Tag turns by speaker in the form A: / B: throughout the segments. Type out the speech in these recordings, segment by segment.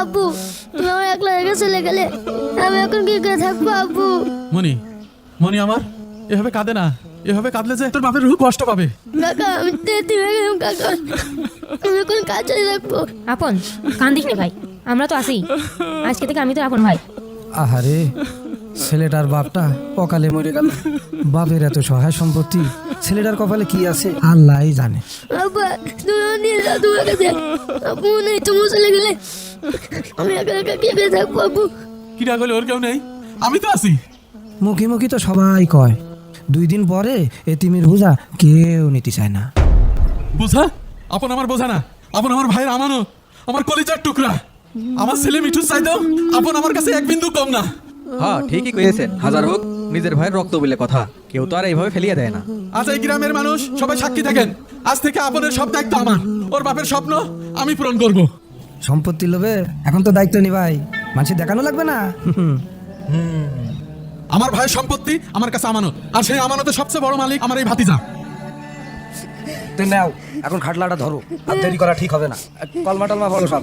A: আব্বু তুমি আমার একলা রেখে চলে গেলে আমি এখন কি করে থাকব আব্বু?
B: মনি মনি আমার এভাবে কাঁদে না এভাবে কাঁদলে যে তোর বাপের রুহ কষ্ট পাবে।
A: কাকা আমি তো এতিম হয়ে গেলাম কাকা। আমি এখন কাছে
C: আপন কান্দিস নে ভাই আমরা তো আছি। আজকে থেকে আমি তো আপন ভাই।
D: আহারে ছেলেটার বাপটা অকালে মরে গেল। বাপের এত সহায় সম্পত্তি ছেলেটার কপালে কি আছে? আল্লাহই জানে।
A: আব্বা তুমি আমার নিয়ে যাও তোমার কাছে আব্বু নেই তুমি চলে গেলে। আমি একা একা কি করে থাকব আব্বু?
B: কিরা গেলে ওর কেউ নেই? আমি তো আছি।
D: মুখি মুখি তো সবাই কয় দুই দিন পরে এতিমির বোঝা কেউ নিতে চায় না।
B: বোঝা? আপন আমার বোঝা না। আপন আমার ভাইয়ের আমানো আমার কলিজার টুকরা। আমার ছেলে মিঠু চাইতেও আপন আমার কাছে এক বিন্দু কম না।
E: হ্যাঁ ঠিকই কয়েছেন হাজার হোক নিজের ভাইয়ের রক্ত বলে কথা। কেউ তো আর এইভাবে ফেলিয়ে দেয় না।
B: আজ এই গ্রামের মানুষ সবাই সাক্ষী থাকেন। আজ থেকে আপনের সব দায়িত্ব আমার। ওর বাপের স্বপ্ন আমি পূরণ করব।
D: সম্পত্তি লোভে এখন তো দায়িত্ব নি ভাই মানুষের দেখানো লাগবে না?
B: আমার ভাইয়ের সম্পত্তি আমার কাছে আমানত। আর সেই আমানতের সবচেয়ে বড় মালিক আমার এই ভাতিজা।
D: তুই নাও এখন খাটলাটা ধরো আর দেরি করা ঠিক হবে না কলমা টলমা বলো সব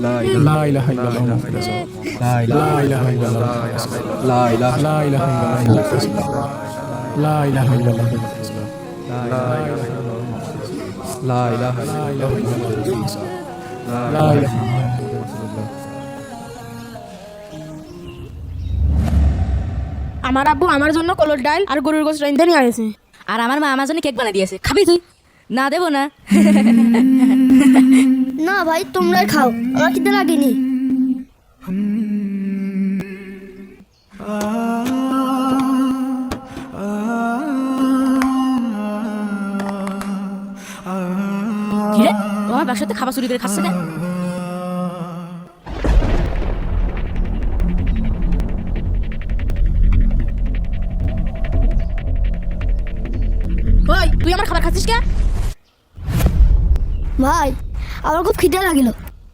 F: আমার আব্বু আমার জন্য কলর ডাল আর গরুর গোস রাইন্দা নিয়ে আসে
C: আর আমার মা আমার জন্য কেক বানিয়ে দিয়েছে খাবি তুই না দেবো না।
A: না ভাই তোমরা খাও। আমার খিদে লাগেনি।
C: ব্যবসাতে খাবার চুরি করে খাচ্ছে না
A: ভাই আমার খুব খিদে লাগিল।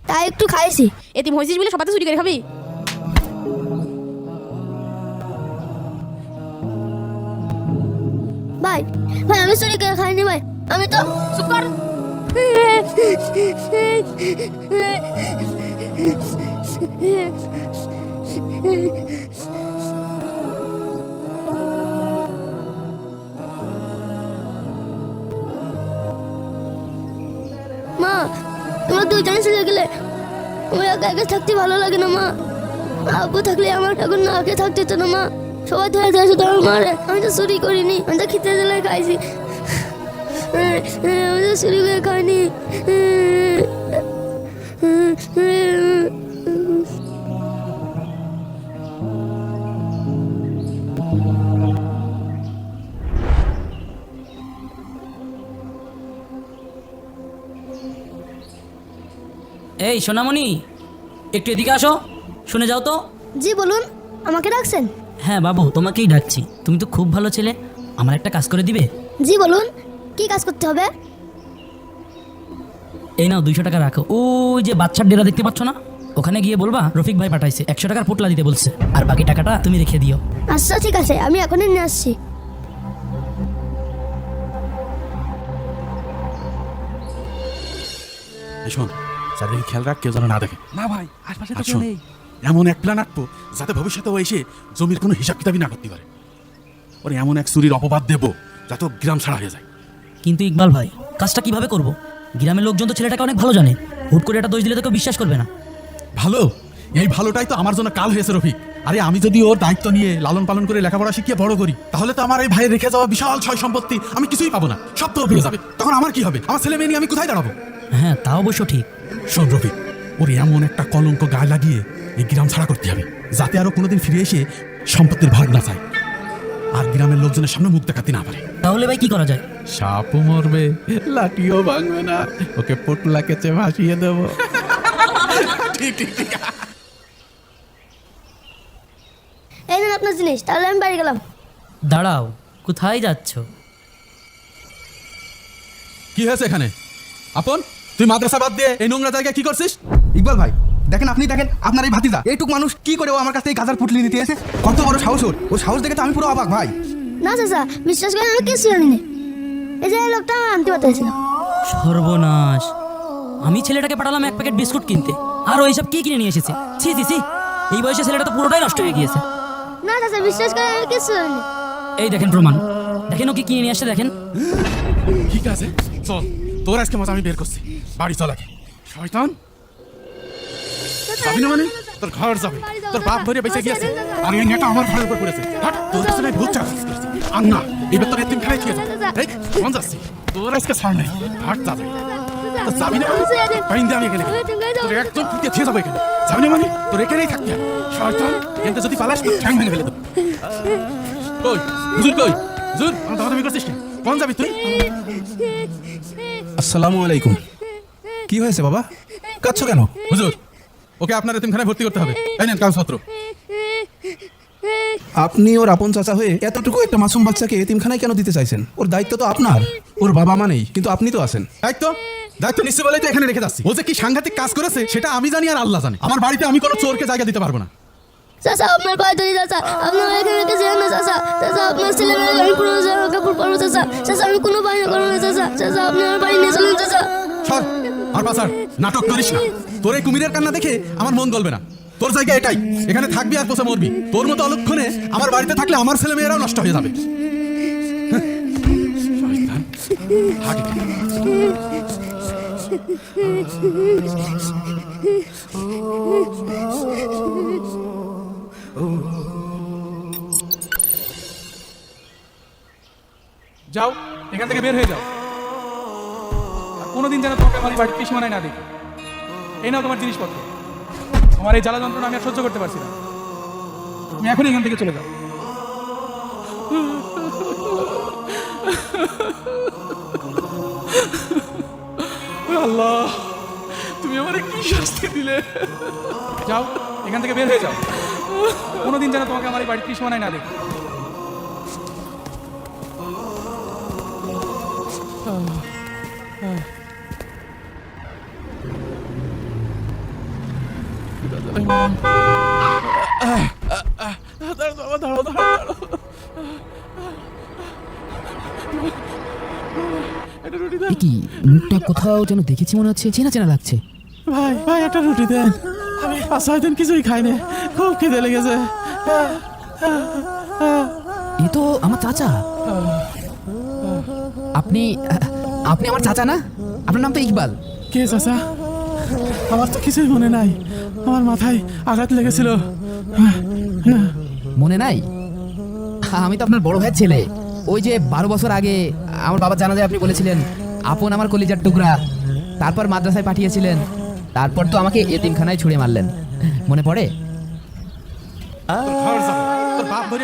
A: তাই একটু খাইছি।
F: এতিম হয়েছিস বলে সবাতে চুরি করে খাবি?
A: ভাই ভাই আমি চুরি করে খাইনি ভাই। আমি তো
F: চুপ কর।
A: মা দুজনে চলে গেলে? আমার একা একা থাকতে ভালো লাগে না, মা। আব্বু থাকলে আমার এখন না আগে থাকতে তো না, মা। সবাই ধরে ধরে শুধু আমার মারে আমি তো চুরি করিনি, আমি তো খেতে দিলে খাইছি। আমি তো চুরি করে খাইনি।
G: এই সোনামণি একটু এদিকে আসো। শুনে যাও তো।
A: জি বলুন আমাকে ডাকছেন?
G: হ্যাঁ বাবু তোমাকেই ডাকছি। তুমি তো খুব ভালো ছেলে। আমার একটা কাজ করে দিবে?
A: জি বলুন কি কাজ করতে হবে?
G: এই নাও দুইশো টাকা রাখো। ওই যে বাচ্চার ডেরা দেখতে পাচ্ছ না? ওখানে গিয়ে বলবা রফিক ভাই পাঠাইছে। একশো টাকার পোটলা দিতে বলছে। আর বাকি টাকাটা তুমি রেখে দিও।
A: আচ্ছা ঠিক আছে আমি এখনই নিয়ে আসছি।
B: শোন চারিদিকে খেয়াল রাখ কেউ যেন না দেখে।
E: না ভাই আশপাশে
B: আর নেই। এমন এক প্ল্যান আঁকবো যাতে ভবিষ্যতে ও এসে জমির কোনো হিসাব কিতাবই না করতে পারে। ওরে এমন এক চুরির অপবাদ দেবো যাতে ও গ্রাম ছাড়া হয়ে যায়।
G: কিন্তু ইকবাল ভাই কাজটা কীভাবে করব? গ্রামের লোকজন তো ছেলেটাকে অনেক ভালো জানে। হুট করে এটা দোষ দিলে তো কেউ বিশ্বাস করবে না।
B: ভালো? এই ভালোটাই তো আমার জন্য কাল হয়েছে রফিক। আরে আমি যদি ওর দায়িত্ব নিয়ে লালন পালন করে লেখাপড়া শিখিয়ে বড় করি তাহলে তো আমার এই ভাইয়ের রেখে যাওয়া বিশাল ছয় সম্পত্তি আমি কিছুই পাবো না। সব তো পেয়ে যাবে। তখন আমার কি হবে? আমার ছেলে মেয়ে নিয়ে আমি কোথায় দাঁড়াবো?
G: হ্যাঁ তা অবশ্য ঠিক।
B: শোন ওর এমন একটা কলঙ্ক গায়ে লাগিয়ে এই গ্রাম ছাড়া করতে হবে যাতে আরও কোনোদিন ফিরে এসে সম্পত্তির ভাগ না চায়। আর গ্রামের লোকজনের সামনে মুখ দেখাতে না পারে।
G: তাহলে ভাই কি করা যায়?
B: সাপও মরবে লাঠিও ভাঙবে না ওকে পটলা কেচে ভাসিয়ে দেবো। ঠিক ঠিক ঠিক
A: এই নেন আপনার জিনিস তাহলে আমি বাড়ি গেলাম।
G: দাঁড়াও কোথায় যাচ্ছ?
B: কি হয়েছে এখানে? আপন তুই মাদ্রাসা বাদ দিয়ে এই নোংরা জায়গায় কি করছিস?
E: ইকবাল ভাই দেখেন আপনি দেখেন আপনার এই ভাতিজা। এইটুক মানুষ কি করে ও আমার কাছে এই গাজার পুটলি নিতে এসে? কত বড় সাহস ওর। ও সাহস দেখে তো আমি পুরো অবাক ভাই।
A: না চাচা বিশ্বাস করেন আমি কিছু জানি না। এই যে লোকটা আমার আনতে পাঠাইছিলাম
G: সর্বনাশ। আমি ছেলেটাকে পাঠালাম এক প্যাকেট বিস্কুট কিনতে। আর ও এইসব কি কিনে নিয়ে এসেছে? ছি ছি ছি। এই বয়সে ছেলেটা তো পুরোটাই নষ্ট হয়ে গিয়েছে।
A: না চাচা বিশ্বাস করে আমি কিছু হয়নি।
G: এই দেখেন প্রমাণ। দেখেন ও কি কিনে নিয়ে আসছে দেখেন।
B: ঠিক আছে চল। তোর আজকে মজা আমি বের করছি। বাড়ি চল আগে। শয়তান। যাবি না মানে? তোর ঘর যাবে। তোর বাপ ধরে বেঁচে গিয়েছে। আর এই নেটা আমার ঘরের উপর পড়েছে। হাট, তোর কাছে নাই ভূত করছে। আর না এবার তোর এতিম খাই খেয়ে যাবে এই কোন যাচ্ছি? তোর আজকে ছাড় নেই। হাট যাবে। যাবি না পাইন দিয়ে আমি এখানে তোর একদম ফুটে খেয়ে যাবে এখানে যাবি না মানে তোর এখানেই থাকতে হবে শয়তান এখানে যদি পালাস তোর ঠ্যাং ভেঙে ফেলে দেবো কই হুজুর কই হুজুর আমার দাদা করছিস কেন কোন যাবি তুই
E: আসসালামু আলাইকুম কি হয়েছে বাবা কাচ্ছ কেন
B: হুজুর ওকে আপনার এতিমখানায় ভর্তি করতে হবে এই নেন কাগজপত্র
E: আপনি ওর আপন চাচা হয়ে এতটুকু একটা মাসুম বাচ্চাকে এতিমখানায় কেন দিতে চাইছেন ওর দায়িত্ব তো আপনার ওর বাবা মা নেই কিন্তু আপনি তো আছেন
B: দায়িত্ব দায়িত্ব নিশ্চয় বলেই তো এখানে রেখে যাচ্ছি। ও যে কি সাংঘাতিক কাজ করেছে সেটা আমি জানি আর আল্লাহ জানে। আমার বাড়িতে আমি কোনো চোরকে জায়গা দিতে পারব না।
A: চাচা আপনার পায়ে ধরি চাচা আপনার এখানে রেখে যেন না চাচা? চাচা আপনার ছেলে মেয়ে আমি পুরো জামা কাপড় পরবো চাচা। চাচা আমি কোনো বায়না করব না চাচা। চাচা আপনি আমার বাড়ি নিয়ে চলুন চাচা।
B: সর আর পাচার নাটক করিস না। তোর এই কুমিরের কান্না দেখে আমার মন গলবে না। তোর জায়গা এটাই। এখানে থাকবি আর পোষা মরবি। তোর মতো অলক্ষণে আমার বাড়িতে থাকলে আমার ছেলে মেয়েরাও নষ্ট হয়ে যাবে। হ্যাঁ। হাট।
H: যাও, এখান থেকে বের হয়ে যাও। কোনোদিন যেন তোমাকে আমার বাড়ির সীমানায় না দেখি। এই নাও তোমার জিনিসপত্র। তোমার এই জ্বালা যন্ত্রণা আমি আর সহ্য করতে পারছি না। তুমি এখন এখান থেকে চলে যাও। আল্লাহ তুমি আমার কি শাস্তি দিলে? যাও এখান থেকে বের হয়ে যাও। কোনোদিন যেন তোমাকে আমার এই বাড়ির সীমানায় না দেখি।
I: কি মুখটা কোথাও যেন দেখেছি মনে হচ্ছে চেনা চেনা লাগছে।
B: ভাই ভাই একটা রুটি দেন। আমি পাঁচ ছয় দিন কিছুই খাইনি খুব খিদে লেগেছে।
I: এ তো আমার চাচা। আপনি আপনি আমার চাচা না? আপনার নাম তো ইকবাল।
B: কে চাচা? আমার তো কিছুই মনে নাই। আমার মাথায় আঘাত লেগেছিল।
I: মনে নাই? আমি তো আপনার বড় ভাইয়ের ছেলে। ওই যে বারো বছর আগে আমার বাবা জানা যায় আপনি বলেছিলেন আপন আমার কলিজার টুকরা তারপর মাদ্রাসায় পাঠিয়েছিলেন তারপর তো আমাকে এতিমখানায় ছুঁড়ে মারলেন মনে পড়ে
B: তোর ঘর যাবে তোর বাপ ধরে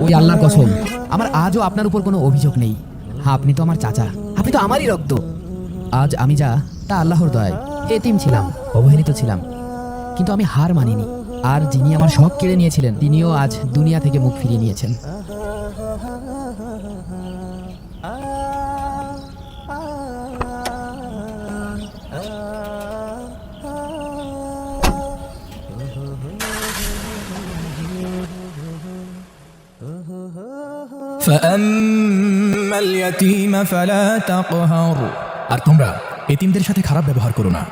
I: ওই আল্লাহর কসম, আমার আজও আপনার উপর কোনো অভিযোগ নেই। হ্যাঁ আপনি তো আমার চাচা। আপনি তো আমারই রক্ত। আজ আমি যা, তা আল্লাহর দয় এতিম ছিলাম, অবহেলিত ছিলাম। কিন্তু আমি হার মানিনি। আর যিনি আমার শখ কেড়ে নিয়েছিলেন, তিনিও আজ দুনিয়া থেকে মুখ ফিরিয়ে নিয়েছেন।
E: আর তোমরা এতিমদের সাথে খারাপ ব্যবহার করো না।